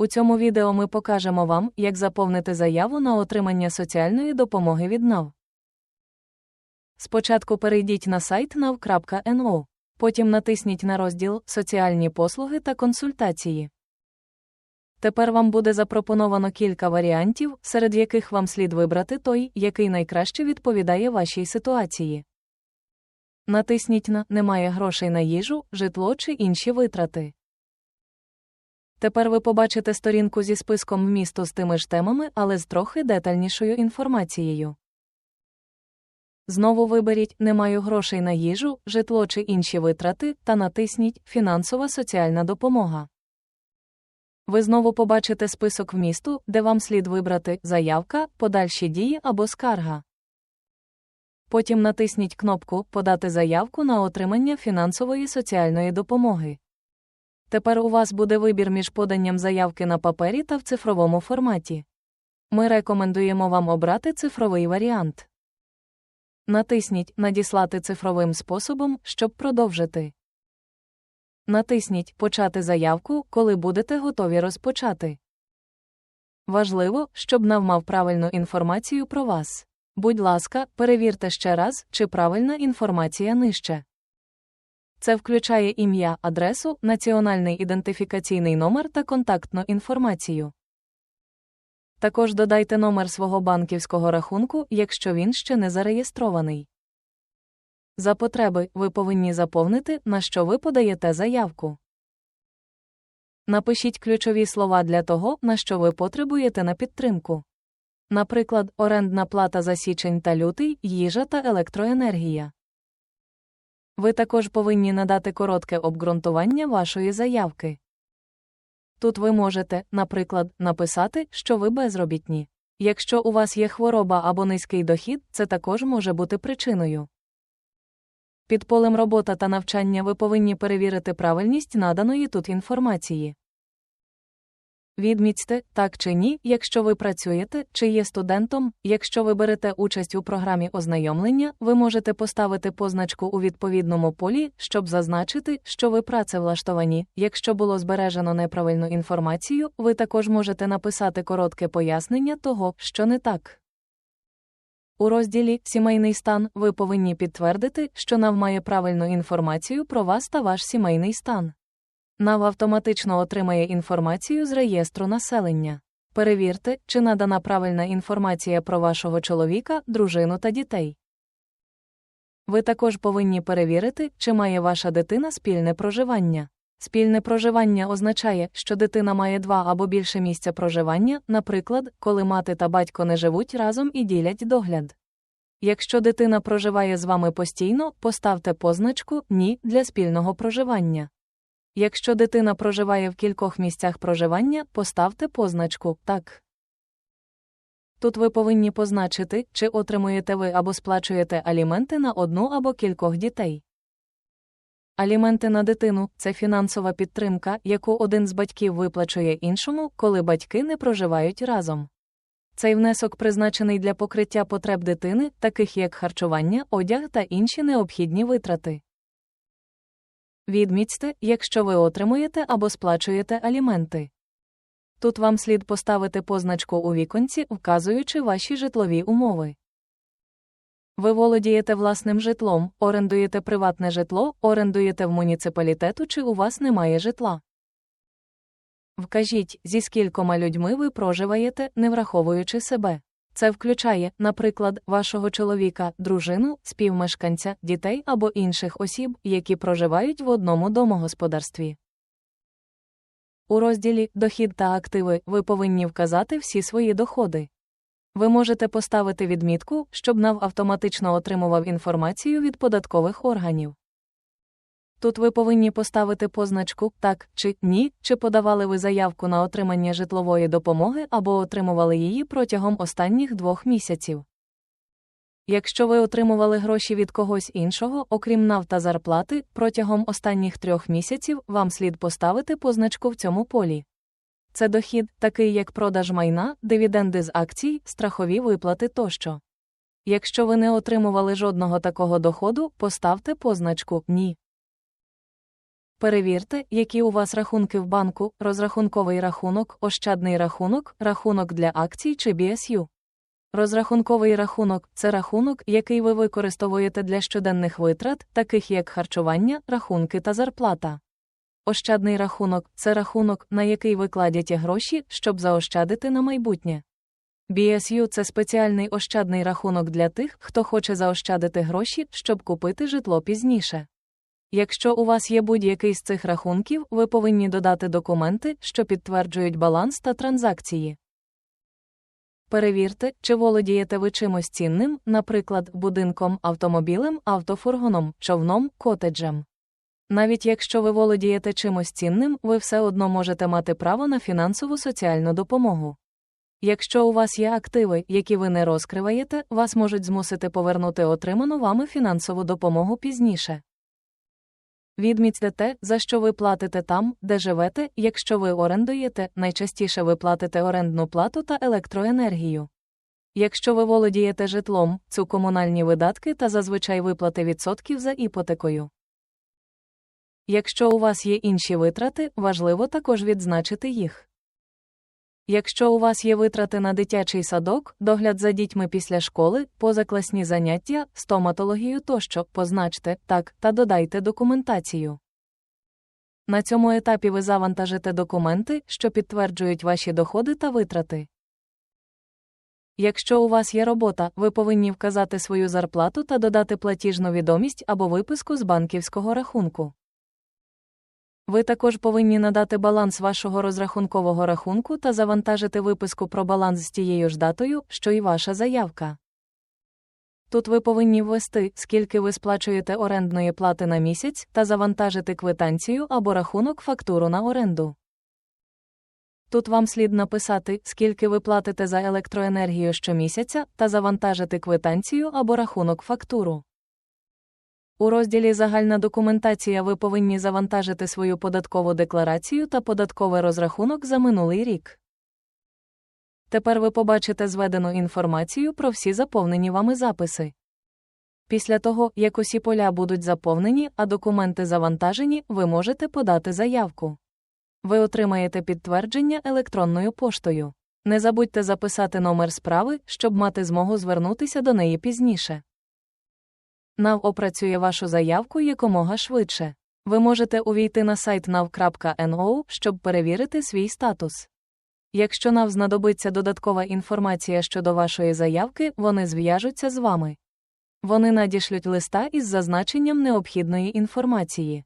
У цьому відео ми покажемо вам, як заповнити заяву на отримання соціальної допомоги від НАВ. Спочатку перейдіть на сайт nav.no, потім натисніть на розділ Соціальні послуги та консультації. Тепер вам буде запропоновано кілька варіантів, серед яких вам слід вибрати той, який найкраще відповідає вашій ситуації. Натисніть на Немає грошей на їжу, житло чи інші витрати. Тепер ви побачите сторінку зі списком вмісту з тими ж темами, але з трохи детальнішою інформацією. Знову виберіть Не маю грошей на їжу, житло чи інші витрати та натисніть Фінансова соціальна допомога. Ви знову побачите список вмісту, де вам слід вибрати Заявка, подальші дії або скарга. Потім натисніть кнопку Подати заявку на отримання фінансової соціальної допомоги. Тепер у вас буде вибір між поданням заявки на папері та в цифровому форматі. Ми рекомендуємо вам обрати цифровий варіант. Натисніть Надіслати цифровим способом, щоб продовжити. Натисніть Почати заявку, коли будете готові розпочати. Важливо, щоб НАВ мав правильну інформацію про вас. Будь ласка, перевірте ще раз, чи правильна інформація нижче. Це включає ім'я, адресу, національний ідентифікаційний номер та контактну інформацію. Також додайте номер свого банківського рахунку, якщо він ще не зареєстрований. За потреби ви повинні заповнити, на що ви подаєте заявку. Напишіть ключові слова для того, на що ви потребуєте на підтримку. Наприклад, орендна плата за січень та лютий, їжа та електроенергія. Ви також повинні надати коротке обґрунтування вашої заявки. Тут ви можете, наприклад, написати, що ви безробітні. Якщо у вас є хвороба або низький дохід, це також може бути причиною. Під полем робота та навчання ви повинні перевірити правильність наданої тут інформації. Відмітьте так чи ні, якщо ви працюєте, чи є студентом. Якщо ви берете участь у програмі ознайомлення, ви можете поставити позначку у відповідному полі, щоб зазначити, що ви працевлаштовані. Якщо було збережено неправильну інформацію, ви також можете написати коротке пояснення того, що не так. У розділі Сімейний стан ви повинні підтвердити, що НАВ має правильну інформацію про вас та ваш сімейний стан. НАВ автоматично отримає інформацію з реєстру населення. Перевірте, чи надана правильна інформація про вашого чоловіка, дружину та дітей. Ви також повинні перевірити, чи має ваша дитина спільне проживання. Спільне проживання означає, що дитина має два або більше місця проживання, наприклад, коли мати та батько не живуть разом і ділять догляд. Якщо дитина проживає з вами постійно, поставте позначку Ні для спільного проживання. Якщо дитина проживає в кількох місцях проживання, поставте позначку Так. Тут ви повинні позначити, чи отримуєте ви або сплачуєте аліменти на одну або кількох дітей. Аліменти на дитину це фінансова підтримка, яку один з батьків виплачує іншому, коли батьки не проживають разом. Цей внесок призначений для покриття потреб дитини, таких як харчування, одяг та інші необхідні витрати. Відмітьте, якщо ви отримуєте або сплачуєте аліменти. Тут вам слід поставити позначку у віконці, вказуючи ваші житлові умови. Ви володієте власним житлом, орендуєте приватне житло, орендуєте в муніципалітету чи у вас немає житла. Вкажіть, зі скількома людьми ви проживаєте, не враховуючи себе. Це включає, наприклад, вашого чоловіка, дружину, співмешканця, дітей або інших осіб, які проживають в одному домогосподарстві. У розділі Дохід та активи ви повинні вказати всі свої доходи. Ви можете поставити відмітку, щоб НАВ автоматично отримував інформацію від податкових органів. Тут ви повинні поставити позначку так чи ні, чи подавали ви заявку на отримання житлової допомоги або отримували її протягом останніх двох місяців. Якщо ви отримували гроші від когось іншого, окрім НАВ та зарплати, протягом останніх трьох місяців вам слід поставити позначку в цьому полі. Це дохід, такий як продаж майна, дивіденди з акцій, страхові виплати тощо. Якщо ви не отримували жодного такого доходу, поставте позначку Ні. Перевірте, які у вас рахунки в банку, розрахунковий рахунок, ощадний рахунок, рахунок для акцій чи BSU. Розрахунковий рахунок це рахунок, який ви використовуєте для щоденних витрат, таких як харчування, рахунки та зарплата. Ощадний рахунок це рахунок, на який ви кладете гроші, щоб заощадити на майбутнє. BSU – це спеціальний ощадний рахунок для тих, хто хоче заощадити гроші, щоб купити житло пізніше. Якщо у вас є будь-який з цих рахунків, ви повинні додати документи, що підтверджують баланс та транзакції. Перевірте, чи володієте ви чимось цінним, наприклад, будинком, автомобілем, автофургоном, човном, котеджем. Навіть якщо ви володієте чимось цінним, ви все одно можете мати право на фінансову соціальну допомогу. Якщо у вас є активи, які ви не розкриваєте, вас можуть змусити повернути отриману вами фінансову допомогу пізніше. Відмітьте те, за що ви платите там, де живете, якщо ви орендуєте, найчастіше ви платите орендну плату та електроенергію. Якщо ви володієте житлом, це комунальні видатки та зазвичай виплати відсотків за іпотекою. Якщо у вас є інші витрати, важливо також відзначити їх. Якщо у вас є витрати на дитячий садок, догляд за дітьми після школи, позакласні заняття, стоматологію тощо, позначте так та додайте документацію. На цьому етапі ви завантажите документи, що підтверджують ваші доходи та витрати. Якщо у вас є робота, ви повинні вказати свою зарплату та додати платіжну відомість або виписку з банківського рахунку. Ви також повинні надати баланс вашого розрахункового рахунку та завантажити виписку про баланс з тією ж датою, що і ваша заявка. Тут ви повинні ввести, скільки ви сплачуєте орендної плати на місяць, та завантажити квитанцію або рахунок фактуру на оренду. Тут вам слід написати, скільки ви платите за електроенергію щомісяця, та завантажити квитанцію або рахунок фактуру. У розділі Загальна документація ви повинні завантажити свою податкову декларацію та податковий розрахунок за минулий рік. Тепер ви побачите зведену інформацію про всі заповнені вами записи. Після того, як усі поля будуть заповнені, а документи завантажені, ви можете подати заявку. Ви отримаєте підтвердження електронною поштою. Не забудьте записати номер справи, щоб мати змогу звернутися до неї пізніше. НАВ опрацює вашу заявку якомога швидше. Ви можете увійти на сайт nav.no, щоб перевірити свій статус. Якщо нам знадобиться додаткова інформація щодо вашої заявки, вони зв'яжуться з вами. Вони надішлють листа із зазначенням необхідної інформації.